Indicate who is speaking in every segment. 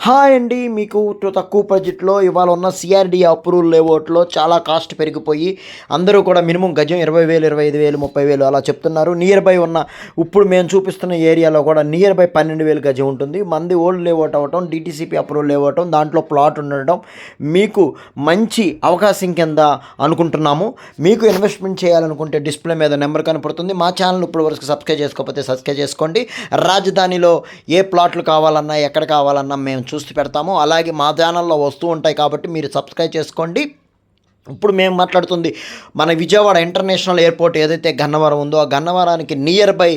Speaker 1: Hi అండి మీకు తక్కువ బడ్జెట్లో ఇవాళ ఉన్న సిఆర్డి అప్రూవల్ లేఅవుట్లో చాలా కాస్ట్ పెరిగిపోయి అందరూ కూడా మినిమం గజం ఇరవై వేలు ఇరవై ఐదు వేలు ముప్పై వేలు అలా చెప్తున్నారు. నియర్ బై ఉన్న ఇప్పుడు మేము చూపిస్తున్న ఏరియాలో కూడా నియర్ బై పన్నెండు వేలు గజం ఉంటుంది. మంది ఓల్డ్ లేఅవుట్ అవ్వటం డిటీసీపీ అప్రూవల్ లేవటం దాంట్లో ప్లాట్ ఉండడం మీకు మంచి అవకాశం కింద అనుకుంటున్నాము. మీకు ఇన్వెస్ట్మెంట్ చేయాలనుకుంటే డిస్ప్లే మీద నెంబర్ కనపడుతుంది. మా ఛానల్ ఇప్పుడు వరకు సబ్స్క్రైబ్ చేసుకోకపోతే సబ్స్క్రైబ్ చేసుకోండి. రాజధానిలో ఏ ప్లాట్లు కావాలన్నా ఎక్కడ కావాలన్నా మేము చూసి పెడతాము అలాగే మా ఛానల్లో వస్తూ ఉంటాయి కాబట్టి మీరు సబ్స్క్రైబ్ చేసుకోండి. ఇప్పుడు మేము మాట్లాడుతుంది మన విజయవాడ ఇంటర్నేషనల్ ఎయిర్పోర్ట్ ఏదైతే గన్నవరం ఉందో ఆ గన్నవరానికి నియర్ బై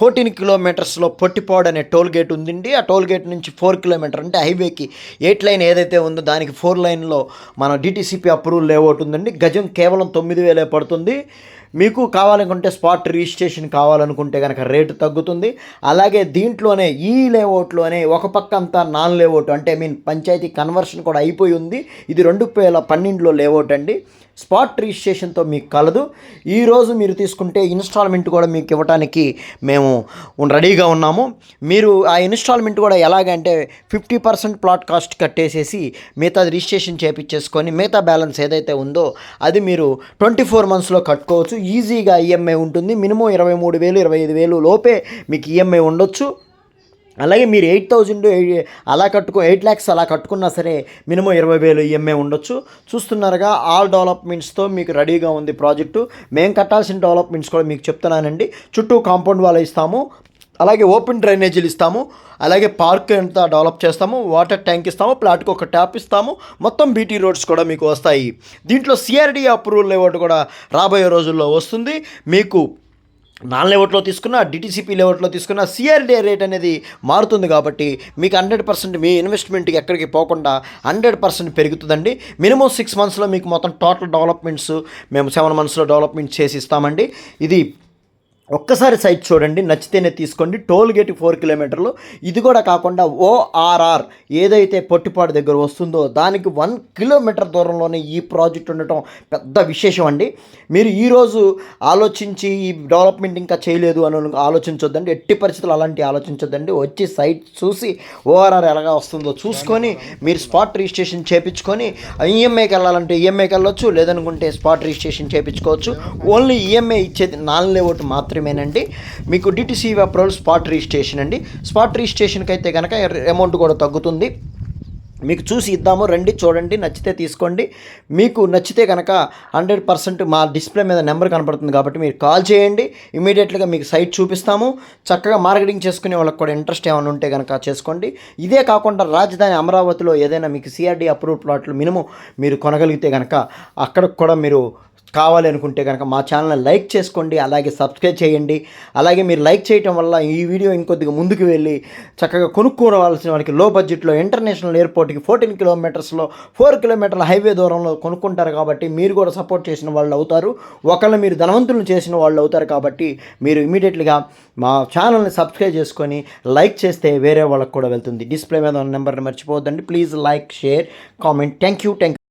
Speaker 1: ఫోర్టీన్ కిలోమీటర్స్లో పొట్టిపాడు అనే టోల్ గేట్ ఉందండి. ఆ టోల్ గేట్ నుంచి ఫోర్ కిలోమీటర్ అంటే హైవేకి ఎయిట్ లైన్ ఏదైతే ఉందో దానికి ఫోర్ లైన్లో మన డిటీసీపీ అప్రూవల్ లేఅవుట్ ఉందండి. గజం కేవలం తొమ్మిది వేలే పడుతుంది. మీకు కావాలనుకుంటే స్పాట్ రిజిస్ట్రేషన్ కావాలనుకుంటే కనుక రేటు తగ్గుతుంది. అలాగే దీంట్లోనే ఈ లేఅవుట్లోనే ఒక పక్క అంతా నాన్ లేఅవుట్ అంటే మీన్ పంచాయతీ కన్వర్షన్ కూడా అయిపోయి ఉంది. ఇది రెండు వేల పన్నెండులో లేఅవుట్ అండి. స్పాట్ రిజిస్ట్రేషన్తో మీకు కలదు. ఈరోజు మీరు తీసుకుంటే ఇన్స్టాల్మెంట్ కూడా మీకు ఇవ్వడానికి మేము రెడీగా ఉన్నాము. మీరు ఆ ఇన్స్టాల్మెంట్ కూడా ఎలాగంటే ఫిఫ్టీ పర్సెంట్ ప్లాట్ కాస్ట్ కట్టేసేసి మిగతా రిజిస్ట్రేషన్ చేపించేసుకొని మిగతా బ్యాలెన్స్ ఏదైతే ఉందో అది మీరు ట్వంటీ ఫోర్ మంత్స్లో కట్టుకోవచ్చు. ఈజీగా ఈఎంఐ ఉంటుంది. మినిమం ఇరవై మూడు వేలు ఇరవై ఐదు వేలు లోపే మీకు ఈఎంఐ ఉండొచ్చు. అలాగే మీరు ఎయిట్ థౌజండ్ అలా కట్టుకో ఎయిట్ ల్యాక్స్ అలా కట్టుకున్నా సరే మినిమం ఇరవై వేలు ఈఎంఐ ఉండొచ్చు. చూస్తున్నారుగా ఆల్ డెవలప్మెంట్స్తో మీకు రెడీగా ఉంది ప్రాజెక్టు. మేము కట్టాల్సిన డెవలప్మెంట్స్ కూడా మీకు చెప్తున్నానండి. చుట్టూ కాంపౌండ్ వాళ్ళు ఇస్తాము. అలాగే ఓపెన్ డ్రైనేజీలు ఇస్తాము. అలాగే పార్క్ ఎంత డెవలప్ చేస్తాము. వాటర్ ట్యాంక్ ఇస్తాము. ప్లాట్కి ఒక ట్యాప్ ఇస్తాము. మొత్తం బీటీ రోడ్స్ కూడా మీకు వస్తాయి. దీంట్లో సిఆర్డీ అప్రూవల్ లేఅవుట్ కూడా రాబోయే రోజుల్లో వస్తుంది. మీకు నాన్ లెవెట్లో తీసుకున్న డిటీసీపీ లెవెట్లో తీసుకున్న సిఆర్డీ రేట్ అనేది మారుతుంది కాబట్టి మీకు హండ్రెడ్ పర్సెంట్ మీ ఇన్వెస్ట్మెంట్కి ఎక్కడికి పోకుండా హండ్రెడ్ పర్సెంట్ పెరుగుతుందండి. మినిమం సిక్స్ మంత్స్లో మీకు మొత్తం టోటల్ డెవలప్మెంట్స్ మేము సెవెన్ మంత్స్లో డెవలప్మెంట్ చేసి ఇస్తామండి. ఇది ఒక్కసారి సైట్ చూడండి నచ్చితేనే తీసుకోండి. టోల్ గేట్ ఫోర్ కిలోమీటర్లు. ఇది కూడా కాకుండా ఓఆర్ఆర్ ఏదైతే పొట్టిపాడు దగ్గర వస్తుందో దానికి వన్ కిలోమీటర్ దూరంలోనే ఈ ప్రాజెక్ట్ ఉండటం పెద్ద విశేషం అండి. మీరు ఈరోజు ఆలోచించి ఈ డెవలప్మెంట్ ఇంకా చేయలేదు అని ఆలోచించొద్దండి. ఎట్టి పరిస్థితులు అలాంటి ఆలోచించొద్దండి. వచ్చి సైట్ చూసి ఓఆర్ఆర్ ఎలాగా వస్తుందో చూసుకొని మీరు స్పాట్ రిజిస్ట్రేషన్ చేయించుకొని ఈఎంఐకి వెళ్ళాలంటే ఈఎంఐకి వెళ్ళొచ్చు లేదనుకుంటే స్పాట్ రిజిస్ట్రేషన్ చేయించుకోవచ్చు ఓన్లీ ఈఎంఐ ఇచ్చేది నాన్ లేఅవుట్ మాత్రమేనండి. మీకు డిటిసి అప్రూవల్ స్పాట్ రిజిస్ట్రేషన్ అండి. స్పాట్ రిజిస్ట్రేషన్కి అయితే కనుక అమౌంట్ కూడా తగ్గుతుంది. మీకు చూసి ఇద్దాము రండి చూడండి నచ్చితే తీసుకోండి. మీకు నచ్చితే కనుక హండ్రెడ్ పర్సెంట్ మా డిస్ప్లే మీద నెంబర్ కనపడుతుంది కాబట్టి మీరు కాల్ చేయండి. ఇమీడియట్గా మీకు సైట్ చూపిస్తాము. చక్కగా మార్కెటింగ్ చేసుకునే వాళ్ళకి కూడా ఇంట్రెస్ట్ ఏమైనా ఉంటే కనుక చేసుకోండి. ఇదే కాకుండా రాజధాని అమరావతిలో ఏదైనా మీకు సిఆర్డీ అప్రూవ్ ప్లాట్లు మినిమం మీరు కొనగలిగితే కనుక అక్కడికి కూడా మీరు కావాలి అనుకుంటే కనుక మా ఛానల్ని లైక్ చేసుకోండి అలాగే సబ్స్క్రైబ్ చేయండి. అలాగే మీరు లైక్ చేయటం వల్ల ఈ వీడియో ఇంకొద్దిగా ముందుకు వెళ్ళి చక్కగా కొనుక్కోవాల్సిన వారికి లో బడ్జెట్లో ఇంటర్నేషనల్ ఎయిర్పోర్ట్కి ఫోర్టీన్ కిలోమీటర్స్లో ఫోర్ కిలోమీటర్ల హైవే దూరంలో కొనుక్కుంటారు కాబట్టి మీరు కూడా సపోర్ట్ చేసిన వాళ్ళు అవుతారు. ఒకళ్ళు మీరు ధనవంతులను చేసిన వాళ్ళు అవుతారు కాబట్టి మీరు ఇమీడియట్గా మా ఛానల్ని సబ్స్క్రైబ్ చేసుకొని లైక్ చేస్తే వేరే వాళ్ళకి కూడా వెళ్తుంది. డిస్ప్లే మీద ఉన్న నెంబర్ని మర్చిపోవద్దండి. Please like share comment thank you thank you